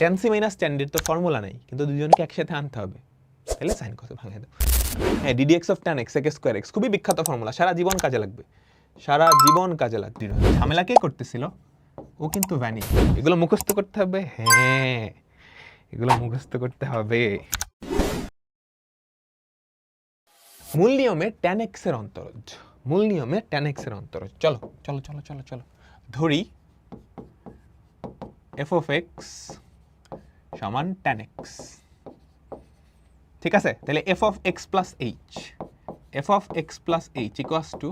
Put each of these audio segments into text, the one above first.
Ten C minus টেনের তো formula নেই, কিন্তু দুজনকে একসাথে আনতে হবে। তাহলে সাইন কত ভাঙে দাও হ্যাঁ d d x of tan x একে স্কোয়ার এক্স খুবই বিখ্যাত ফর্মুলা সারা জীবন কাজে লাগবে। সারা জীবন কাজে লাগবে। ঝামেলা কে করতেছিল? ও কিন্তু ভ্যানি এগুলো মুখস্থ করতে হবে? হ্যাঁ এগুলো মুখস্থ করতে হবে। মূল নিয়মে ট্যান এক্সের অন্তরজ। মূল নিয়মে ট্যান এক্সের অন্তরজ। চলো চলো চলো চলো চলো। ধরি এফ অফ এক্স সমান ট্যান এক্স ঠিক আছে? তাহলে F of x plus H F of x plus H equals to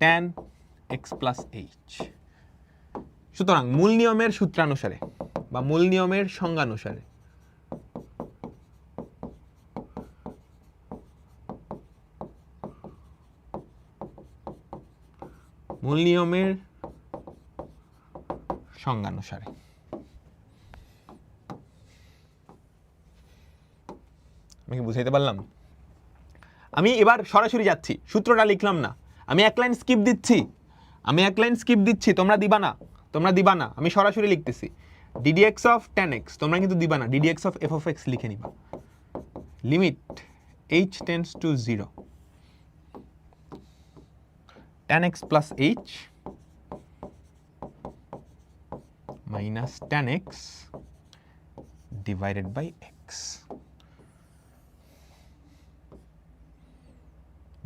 tan x plus H সুতরাং মূল নিয়মের সূত্রানুসারে বা মূল নিয়মের সংজ্ঞানুসারে মূল নিয়মের সংজ্ঞানুসারে। আমি কি বুঝাইতে পারলাম? আমি এবার সরাসরি যাচ্ছি, সূত্রটা লিখলাম না। আমি এক লাইন স্কিপ দিচ্ছি। আমি এক লাইন স্কিপ দিচ্ছি, তোমরা দিবা না, তোমরা দিবা না। আমি সরাসরি লিখতেছি। ডিডিএক্স অফ টেন এক্স তোমরা কিন্তু দিবা না। D d x of F of x লিখে নিবা। Limit H tends to zero tan x plus H minus tan x divided by x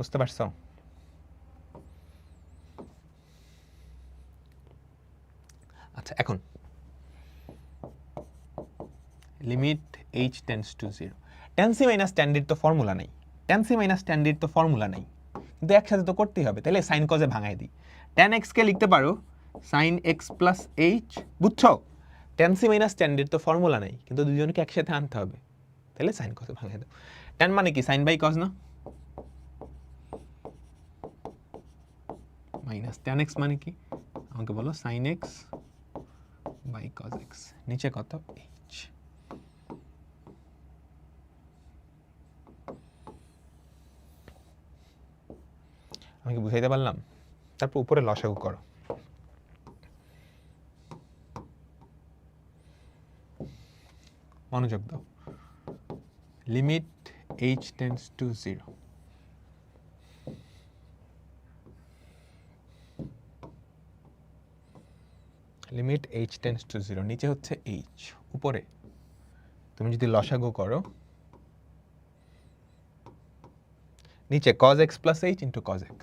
বুঝতে পারছ? আচ্ছা এখন। Limit H tends to zero tan C minus ট্যান্ডির তো ফর্মুলা নেই। Ten C minus ট্যান্ডির তো ফর্মুলা নেই। কিন্তু একসাথে তো করতেই হবে তাহলে সাইন কজে ভাঙাই দিই। টেন এক্সকে লিখতে পারো সাইন এক্স প্লাস এইচ বুঝছ? টেন সি মাইনাস টেনের তো ফর্মুলা নেই, কিন্তু দুজনকে একসাথে আনতে হবে। তাহলে সাইন কজে ভাঙাই দাও। টেন মানে কি? সাইন বাই কজ না? মাইনাস টেন এক্স মানে কি? আমাকে বলো sine x by cos x নিচে কত? এইচ আমি কি বুঝাইতে পারলাম? তারপর উপরে লসাগু করো। মনোযোগ দাও। Limit H tends to zero limit H tends to zero নিচে হচ্ছে এইচ উপরে। তুমি যদি লসাগু করো, নিচে cos x plus H into cos x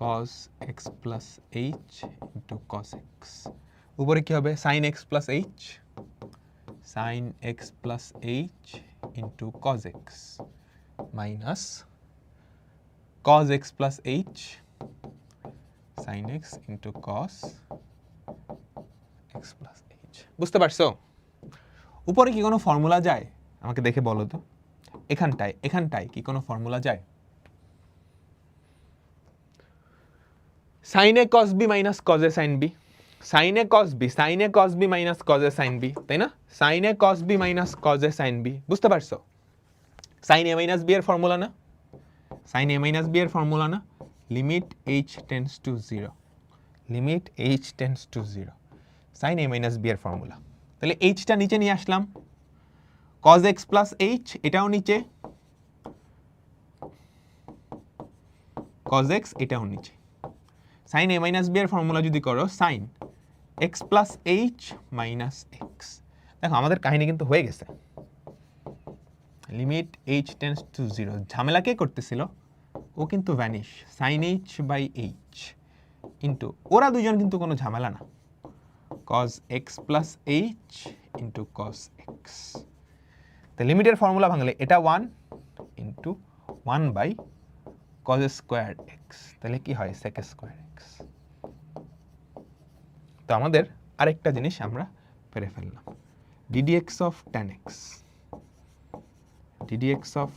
cos x plus H into cos x উপরে কি হবে? sin x plus H sin x plus H into cos x minus cos x plus H sin x into cos x plus H বুঝতে পারছ? উপরে কি কোনো formula যায়? আমাকে দেখে বলো তো। এখানটায় এখানটায় কি কোনো ফর্মুলা যায়? Sine A cos B minus cos A sine B sine A cos B sine A cos B minus cos A sine B তাই না? Sine A cos B minus cos A sine B বুঝতে পারছ? Sine A minus B এর formula না? Sine A minus B এর formula না? Limit H tends to zero limit H tends to zero sine A minus B এর formula তাহলে এইচটা নিচে নিয়ে আসলাম। Cos x প্লাস এইচ এটাও নিচে। Cos x, এটাও নিচে। সাইন এ মাইনাস বি এর ফর্মুলা যদি করো sine x plus H minus x দেখো, আমাদের কাহিনী কিন্তু হয়ে গেছে। Limit H tends to zero ঝামেলা কে করতেছিল? ও কিন্তু vanish sine H by H into ওরা দুজন কিন্তু কোনো ঝামেলা না। Cos x plus H into cos x. তো লিমিটের ফর্মুলা ভাঙলে এটা one into one by cos square x তাহলে কি হয়? সেক স্কোয়ার এক্স তো আমাদের আরেকটা জিনিস আমরা পেরে ফেললাম। D d x of tan x d d x of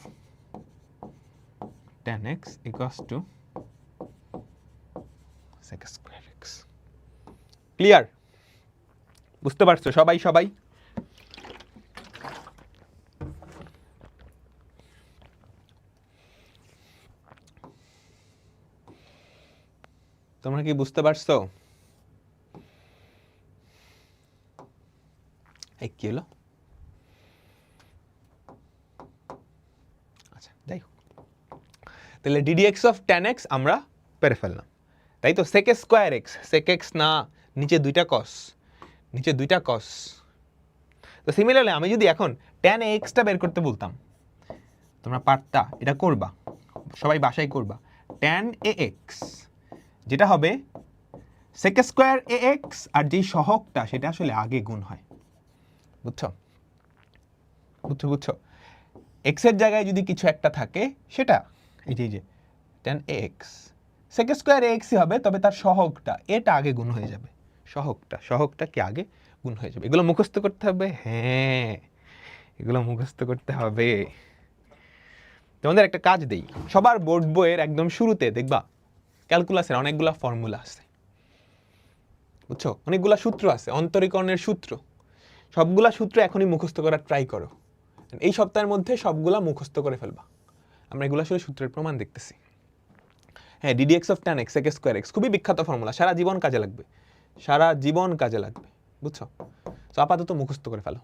tan x equals to sec square x clear বুঝতে পারছ? সবাই সবাই? তোমরা কি বুঝতে পারছ? কি হলো? আচ্ছা তাহলে d d x of tan x আমরা পেরে ফেললাম। তাই তো? Sec square x sec x না, নিচে দুইটা কস নিচে দুইটা কস তো সিমিলারলি আমি যদি এখন টেন এক্সটা বের করতে বলতাম, তোমরা পারতা, এটা করবা, সবাই বাসায় করবা। টেন এ এক্স যেটা হবে সেক স্কোয়ার এ এক্স আর যেই সহগটা সেটা আসলে আগে গুণ হয়। বুঝছ? বুঝছ বুঝছ? এক্সের জায়গায় যদি কিছু একটা থাকে, সেটা, এই যে যে টেন এক্স সেক স্কোয়ার এ এক্সই হবে, তবে তার সহগটা, এটা আগে গুণ হয়ে যাবে। সহগটা সহগটা কি আগে গুণ হয়ে যাবে? এগুলো মুখস্থ করতে হবে? হ্যাঁ এগুলো মুখস্থ করতে হবে। তোমাদের একটা কাজ দেই, সবার বোর্ড বইয়ের একদম শুরুতে দেখবা, ক্যালকুলাসের অনেকগুলো ফর্মুলা আছে। বুঝছ? অনেকগুলা সূত্র আছে, অন্তরীকরণের সূত্র। সবগুলা সূত্র এখনই মুখস্থ করার ট্রাই করো। এই সপ্তাহের মধ্যে সবগুলা মুখস্থ করে ফেলবা। আমরা এগুলো আসলে সূত্রের প্রমাণ দেখতেছি। হ্যাঁ d d x of tan x একে স্কোয়ার এক্স খুবই বিখ্যাত ফর্মুলা, সারা জীবন কাজে লাগবে। সারা জীবন কাজে লাগবে বুঝছ? তো আপাতত মুখস্থ করে ফেলো।